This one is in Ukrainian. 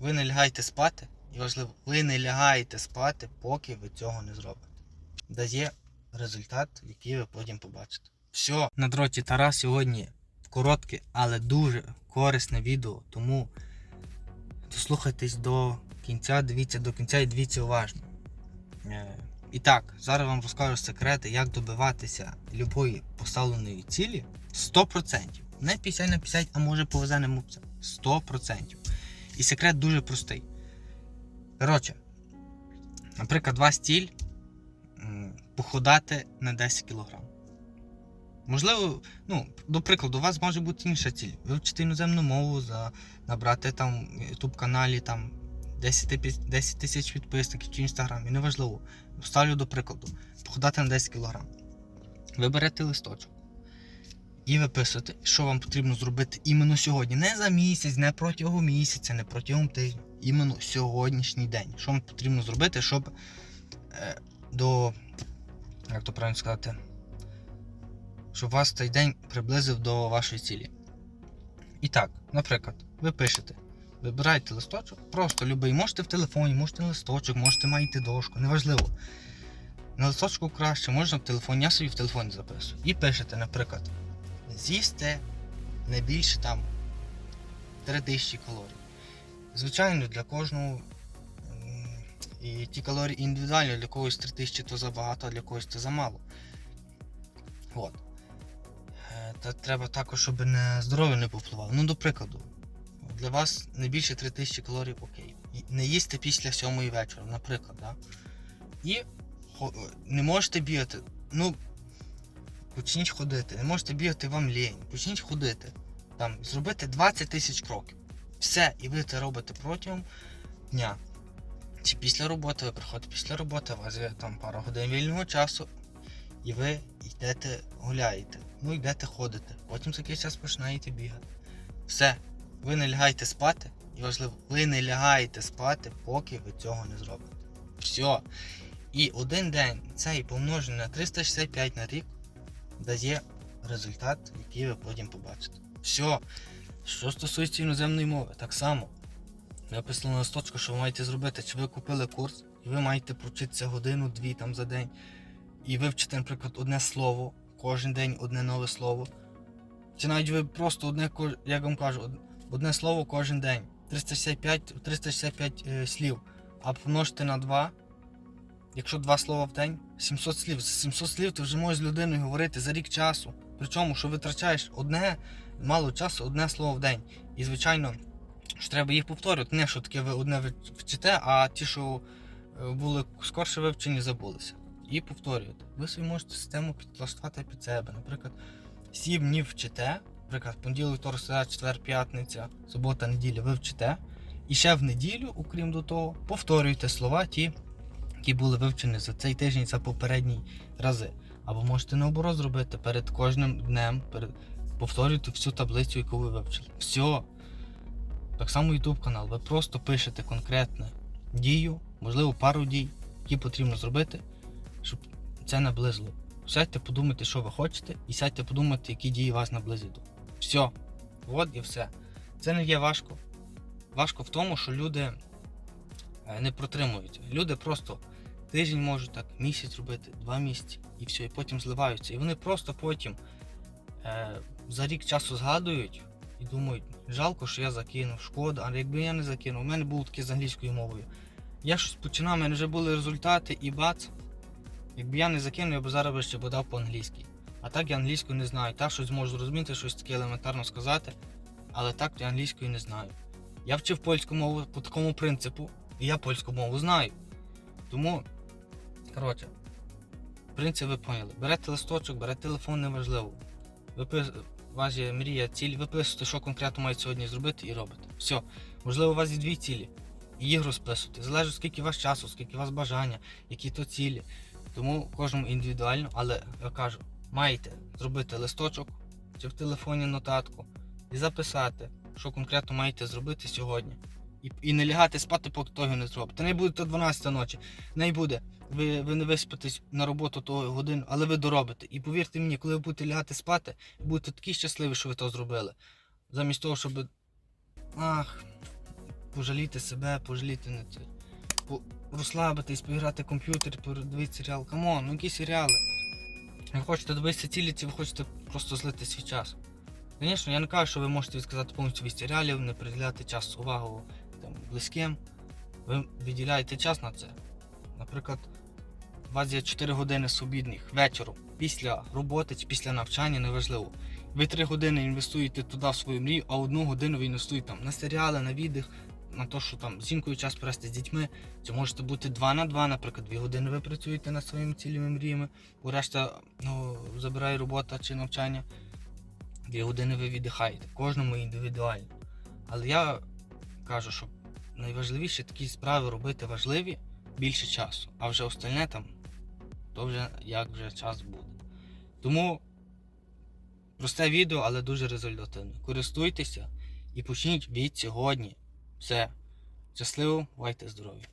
Ви не лягаєте спати, і важливо, ви не лягаєте спати, поки ви цього не зробите. Дає результат, який ви потім побачите. Все, на дроті Тарас сьогодні коротке, але дуже корисне відео, тому дослухайтесь до кінця, дивіться до кінця і дивіться уважно. Е, І так, зараз вам розкажу секрети, як добиватися любої поставленої цілі 100%. Не 50 на 50, а може повезе не 100%. І секрет дуже простий. Коротше, наприклад, вас ціль м, похудати на 10 кг. Можливо, ну, до прикладу, у вас може бути інша ціль. Вивчити іноземну мову, за, набрати там YouTube каналі там 10 тисяч підписників чи інстаграмі, неважливо. Ставлю до прикладу, похудати на 10 кг. Ви берете листочок і виписуєте, що вам потрібно зробити іменно сьогодні. Не за місяць, не протягом місяця, не протягом тижня. Іменно сьогоднішній день. Що вам потрібно зробити, щоб е, до. Як то правильно сказати? Щоб вас цей день приблизив до вашої цілі. І так, наприклад, ви пишете. Вибираєте листочок, просто любий. Можете в телефоні, можете на листочок, можете маєте дошку, неважливо. На листочку краще, можна в телефоні, я собі в телефоні записую. І пишете, наприклад, з'їсти не більше там 3000 калорій. Звичайно, для кожного і ті калорії індивідуально, для когось 3000 то забагато, а для когось це замало. От. Е, Та треба також, щоб не здоров'я не повпливало. Ну, до прикладу, для вас не більше 3000 калорій окей. Не їсти після 7 вечора, наприклад. Да? І не можете бігати. Ну, почніть ходити. Не можете бігати вам лінь. Почніть ходити. Там, зробити 20 тисяч кроків. Все, і ви це робите протягом дня. Чи після роботи ви приходите після роботи, у вас є там пару годин вільного часу, і ви йдете гуляєте. Ну, йдете ходите. Потім за якийсь час починаєте бігати. Все, ви не лягаєте спати, і важливо, ви не лягаєте спати, поки ви цього не зробите. Все. І один день цей помножений на 365 на рік дає результат, який ви потім побачите. Все. Що стосується іноземної мови, так само. Написано на листочку, що ви маєте зробити. Чи ви купили курс, і ви маєте провчитися годину-дві там за день, і вивчити, наприклад, одне слово, кожен день одне нове слово. Чи навіть ви просто одне, як вам кажу, одне слово кожен день. 365, 365 е, слів. А помножити на 2, якщо два слова в день, 700 слів. За 700 слів ти вже можеш з людиною говорити за рік часу. Причому, що витрачаєш одне, мало часу, одне слово в день. І, звичайно, що треба їх повторювати. Не що таке ви одне вчите, а ті, що е, були скорше вивчені, забулися. І повторюєте. Ви собі можете систему підлаштувати під себе. Наприклад, 7 днів вчите, наприклад, понеділок, вторник, середа, четвер, п'ятниця, субота, неділя ви вчите. І ще в неділю, окрім до того, повторюєте слова ті, які були вивчені за цей тиждень, за попередні рази. Або можете наоборот зробити перед кожним днем, перед... повторюйте всю таблицю, яку ви вивчили. Все. Так само YouTube канал. Ви просто пишете конкретну дію, можливо, пару дій, які потрібно зробити, щоб це наблизило. Сядьте, подумайте, що ви хочете, і сядьте подумати, які дії вас наблизять. Все. От і все. Це не є важко. Важко в тому, що люди не протримують. Люди просто тиждень можуть так, місяць робити, два місяці, і все, і потім зливаються. І вони просто потім е, за рік часу згадують і думають, жалко, що я закинув, шкода, а якби я не закинув, у мене було таке з англійською мовою. Я щось починав, у мене вже були результати і бац. Якби я не закинув, я б зараз ще подав по-англійськи. А так я англійську не знаю. Так щось можу зрозуміти, щось таке елементарно сказати, але так я англійської не знаю. Я вчив польську мову по такому принципу, і я польську мову знаю. Тому, коротше, принцип ви поняли. Берете листочок, берете телефон, неважливо. Ви у вас є мрія, ціль, виписуєте, що конкретно маєте сьогодні зробити і робите. Все. Можливо, у вас є дві цілі. І їх розписуєте. Залежить, скільки у вас часу, скільки у вас бажання, які то цілі. Тому кожному індивідуально, але я кажу, маєте зробити листочок чи в телефоні нотатку і записати, що конкретно маєте зробити сьогодні. І, і не лягати спати, поки того не зробите. Не буде то 12 ночі, не буде. Ви, ви не виспитесь на роботу того годину, але ви доробите. І повірте мені, коли ви будете лягати спати, будете такі щасливі, що ви то зробили. Замість того, щоб. Ах, пожаліти себе, пожаліти на це. Розслабитись, поіграти в комп'ютер, подивитися серіал. Камон, ну які серіали? Ви хочете дивитися цілі, чи ви хочете просто злити свій час. Звісно, я не кажу, що ви можете відказати повністю від серіалів, не приділяти час увагу там, близьким. Ви виділяєте час на це. Наприклад, у вас є 4 години свобідних вечором після роботи чи після навчання, неважливо. Ви 3 години інвестуєте туди в свою мрію, а одну годину ви інвестуєте там, на серіали, на віддих, на те, що там з жінкою час провести з дітьми. Це можете бути 2 на 2, наприклад, 2 години ви працюєте над своїми цілями мріями, у решта ну, забирає робота чи навчання. 2 години ви віддихаєте. Кожному індивідуально. Але я кажу, що найважливіше такі справи робити важливі більше часу, а вже остальне там, то вже як вже час буде. Тому просте відео, але дуже результативне. Користуйтеся і почніть від сьогодні. Все. Щасливо, бувайте здорові!